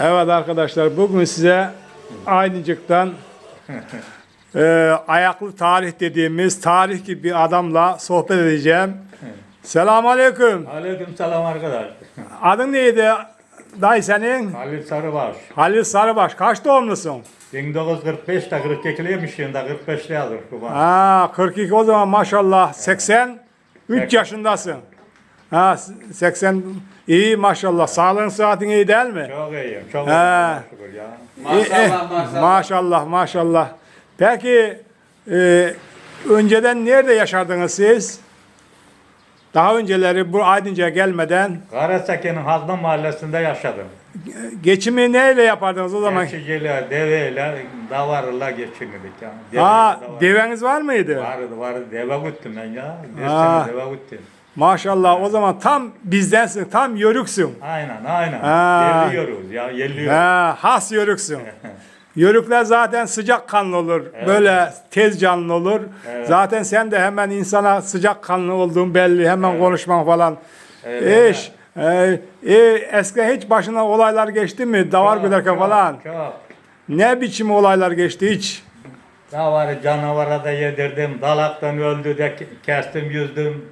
Evet arkadaşlar bugün size Aydıncık'tan e, ayaklı tarih dediğimiz tarih gibi bir adamla sohbet edeceğim. Selamun Aleyküm. Aleyküm selam arkadaş. Adın neydi dayı senin? Halil Sarıbaş. Halil Sarıbaş. Kaç doğumlusun? 1945'te 42'liymiş şimdi 45'te yazır. Ha 42 o zaman maşallah 83 yaşındasın. Ha 80 iyi maşallah. Sağlığın sıhhatin iyi değil mi? Çok iyiyim. Çok. Şükür ya. İyi, eh, Maşallah maşallah. maşallah maşallah. Peki e, önceden nerede yaşardınız siz? Daha önceleri bu Aydınca gelmeden Karasaki'nin Hazlı Mahallesi'nde yaşadım. geçimi neyle yapardınız o zaman? Geçiciyle, deveyle, davarla geçinirdik yani. Ha, Deveyle, davar- deveniz var mıydı? Vardı vardı. Deve güttüm ben ya. Bir Ha. sene deve güttüm. Maşallah o zaman tam bizdensin, tam yörüksün. Aynen aynen. Ha. Yerliyoruz ya. Yerliyoruz. Ha, has yörüksün. Yörükler zaten sıcak kanlı olur. Böyle tez canlı olur. Evet. Zaten sen de hemen insana sıcak kanlı olduğun belli. Hemen konuşman falan. Evet. İş. E, e, eskiden hiç başına olaylar geçti mi? Davar çok, falan. Çok. Ne biçim olaylar geçti hiç? Davarı canavara da yedirdim. Dalaktan öldü de ke- kestim yüzdüm.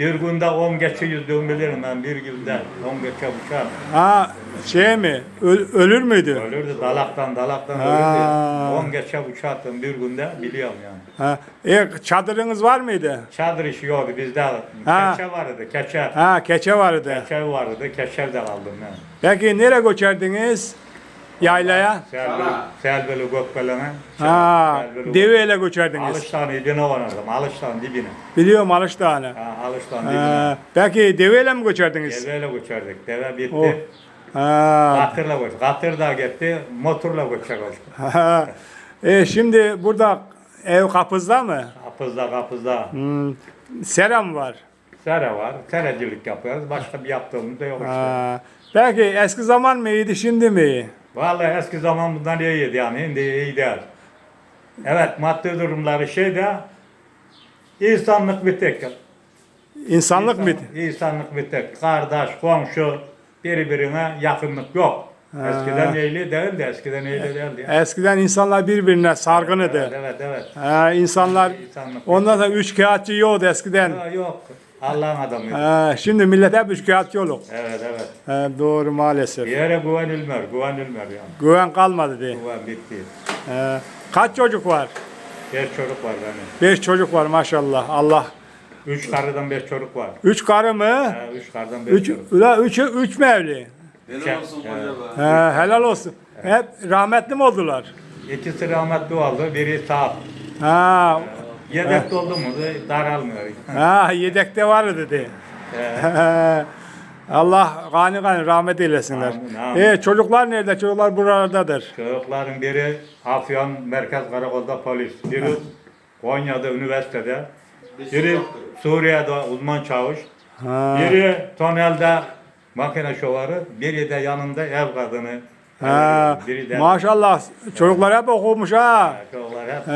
Bir günde on geçe yüzdüm bilirim ben bir günde. On geçe uçar. Ha şey mi? Ö- ölür müydü? Ölürdü dalaktan dalaktan Ha. ölürdü. On geçe uçardım bir günde biliyorum yani. Ha, e, çadırınız var mıydı? Çadır işi yoktu bizde. Ha. Keçe vardı keçe. Ha keçe vardı. Keçe vardı keçe de kaldım ben. Peki nereye göçerdiniz? Yaylaya? Selbeli, gökbelene. Ha, deveyle göçerdiniz. Alıştan dibine oynardım. Alıştan dibine. Biliyorum Alıştağ'ını. Ha, alıştan dibine. Peki deveyle mi göçerdiniz? Deveyle göçerdik. Deve bitti. Oh. Ha, Katırla koş. Katır da gitti. Motorla koşacak e, şimdi burada ev kapızda mı? Kapızda kapızda. Hmm, serem var. Sere var. Serecilik yapıyoruz. Başka bir yaptığımız da yok işte. Ha, peki eski zaman mı iyiydi şimdi mi? Vallahi eski zaman bundan iyiydi yani. Şimdi iyi değil. Evet maddi durumları şeyde insanlık bir tek. İnsanlık İnsan- mıydı? İnsanlık bir tek. Kardeş, komşu birbirine yakınlık yok. Eskiden iyiydi değildi. Eskiden iyiydi değildi. Eskiden insanlar birbirine sargın Evet, idi. evet, evet. Ha, insanlar İnsanlık ondan sonra üç kağıtçı yoktu eskiden. Ha, yok. Allah'ın adamıydı. Ha, şimdi millet hep üç kağıtçı olur. Evet, evet. Ha, doğru maalesef. Bir yere güvenilmer, güvenilmer yani. Güven kalmadı diye. Güven bitti. Ha, kaç çocuk var? Beş çocuk var benim. Beş çocuk var maşallah. Allah. Üç karıdan beş çocuk var. Üç karı mı? Ha, üç karıdan beş Üç, çocuk. ula üçü, üç mü evli? Helal olsun Şey, koca be. Ha, helal olsun. Hep rahmetli mi oldular? İkisi rahmetli oldu, biri sağ. Ha, Yedek oldu mu da daralmıyor. ha yedekte var dedi. Ee, Allah gani gani rahmet eylesinler. Amin, amin. E, çocuklar nerede? Çocuklar buralardadır. Çocukların biri Afyon Merkez Karakolda polis, biri Konya'da üniversitede, biri Suriye'de uzman çavuş, Ha, biri Tonel'de makine şovarı, biri de yanında ev kadını. Ha, biri de maşallah çocuklar hep okumuş ha. Çocuklar hep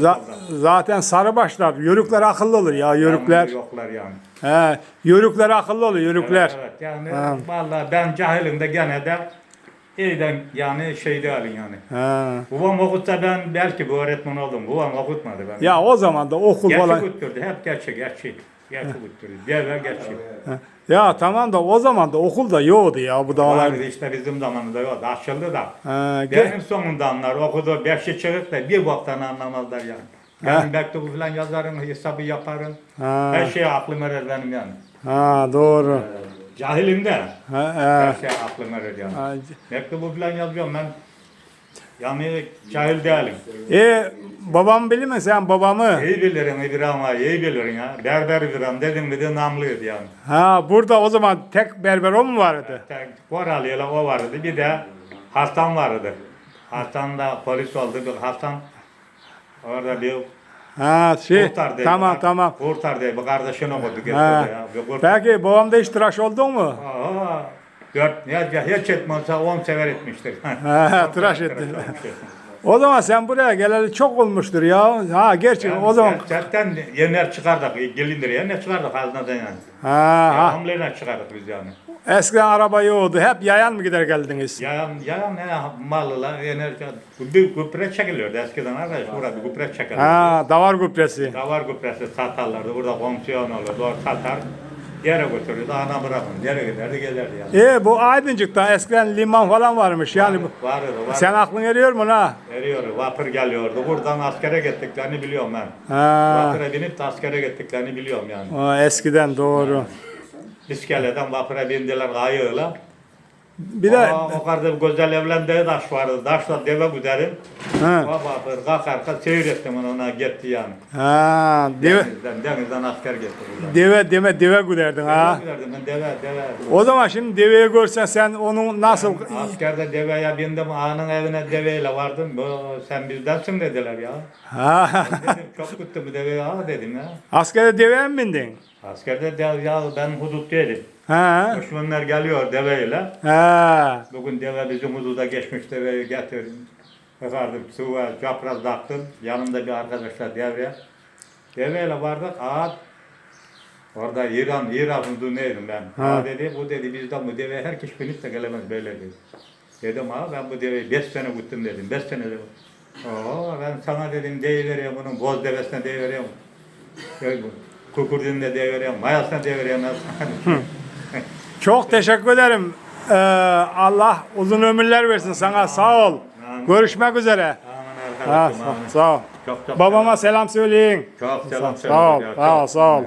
za- zaten sarı başlar. Yörükler akıllı olur ya yörükler. Yoklar yani. He, yörükler akıllı olur yörükler. Evet, evet. yani vallahi ben cahilim de gene de iyiden yani şey değilim yani. Ha. Babam okutsa ben belki bu öğretmen oldum. Babam okutmadı beni. Ya o zaman da okul Gerçi falan. götürdü. Hep gerçi gerçi. Götürdü. Deve gerçi. Ya tamam da o zaman da okul da yoktu ya bu dağlar. Vardı işte bizim zamanında yok. Açıldı da. Ha, ge- Benim sonunda anlar okudu. Beşi çıkıp da bir baktan anlamazlar yani. Ha. Ben mektubu falan yazarım, hesabı yaparım. Ha. Her şey aklım erer benim yani. ha doğru. Cahilim de. Ha, Her ha. şey aklım erer yani. Ha, Mektubu falan yazıyorum ben. Yani cahil değilim. E babam bilir mi sen babamı? İyi bilirim İbrahim abi, iyi bilirim ya. Berber İbrahim dedim mi de namlıydı yani. Ha burada o zaman tek berber o mu vardı? Tek Koralıyla o vardı. Bir de Hasan vardı. Hasan da polis oldu. Bir Hasan orada bir Ha şey kurtar tamam tamam. Kurtar diye bir kardeşini okudu getirdi Ha. ya. Bir kurtar. Peki babamda hiç tıraş oldun mu? Aa, dört, ya, ya hiç etmezse on sever etmiştir. Ha, tıraş etti. O zaman sen buraya geleli çok olmuştur ya. Ha gerçi o zaman Zaten yenler çıkardık, gelindir yenler çıkardık ağzından yani. ha, ha. Hamleyle çıkardık biz yani. Eskiden araba yoktu. Hep yayan mı gider geldiniz? Yayan, yayan ne mallılar, enerji, bir gübre çekiliyordu eskiden arkadaş, burada bir gübre çekiliyordu. Ha, davar gübresi. Davar gübresi satarlardı, burada komisyon olurdu, o satar, yere götürüyordu, ana bırakın, yere giderdi, gelirdi yani. E bu Aydıncık'ta eskiden liman falan varmış. Yani bu, Varır, var. sen aklın eriyor mu la? Eriyor, vapur geliyordu, buradan askere gittiklerini biliyorum ben. Ha, Vapura binip de askere gittiklerini biliyorum yani. o eskiden doğru. İskeleden vapura bindiler kayığıyla. Bir de o, o kadar güzel evlendiği taş vardı, taşla deve güderim. Ha, O vapur kalkarken seyrettim onu, ona gitti yani. ha, deve, Denizden, denizden asker gitti buradan. deve deme deve güderdin ha. Giderdim ben deve, deve. O zaman şimdi deveyi görsen sen onun nasıl Askerde deveye bindim, ağanın evine deveyle vardım. Bu, sen bizdensin dediler ya. ha, Dedim çok gitti bu deve ya dedim ya. askere deveye mi bindin? Askerde de ya ben huduttaydım. Ha, Düşmanlar geliyor deveyle. ha, Bugün deve bizim hududa geçmiş deveyi getirdim. Efendim suya çapraz taktım. Yanımda bir arkadaşlar devreye. Deveyle vardık ağa Orada İran, İran hudu neydim ben. Ha. Ha. dedi, bu dedi bizden bu deveye herkes binip de gelemez böyle dedi. Dedim ha ben bu deveyi beş sene gittim dedim, beş sene dedim. Oo ben sana dedim deyivereyim bunun boz devesine deyivereyim. Bu, Kukurdinle deyivereyim, mayasına deyivereyim ben sana. Çok teşekkür ederim. Ee, Allah uzun ömürler versin sana. Sağ ol. Görüşmek üzere. Aman Ha, arkadaşım, sağ, amin. sağ ol. Çok çok Babama selam söyleyin. Çok selam Sağ ol. söyle. Sağ ol. Sağ ol.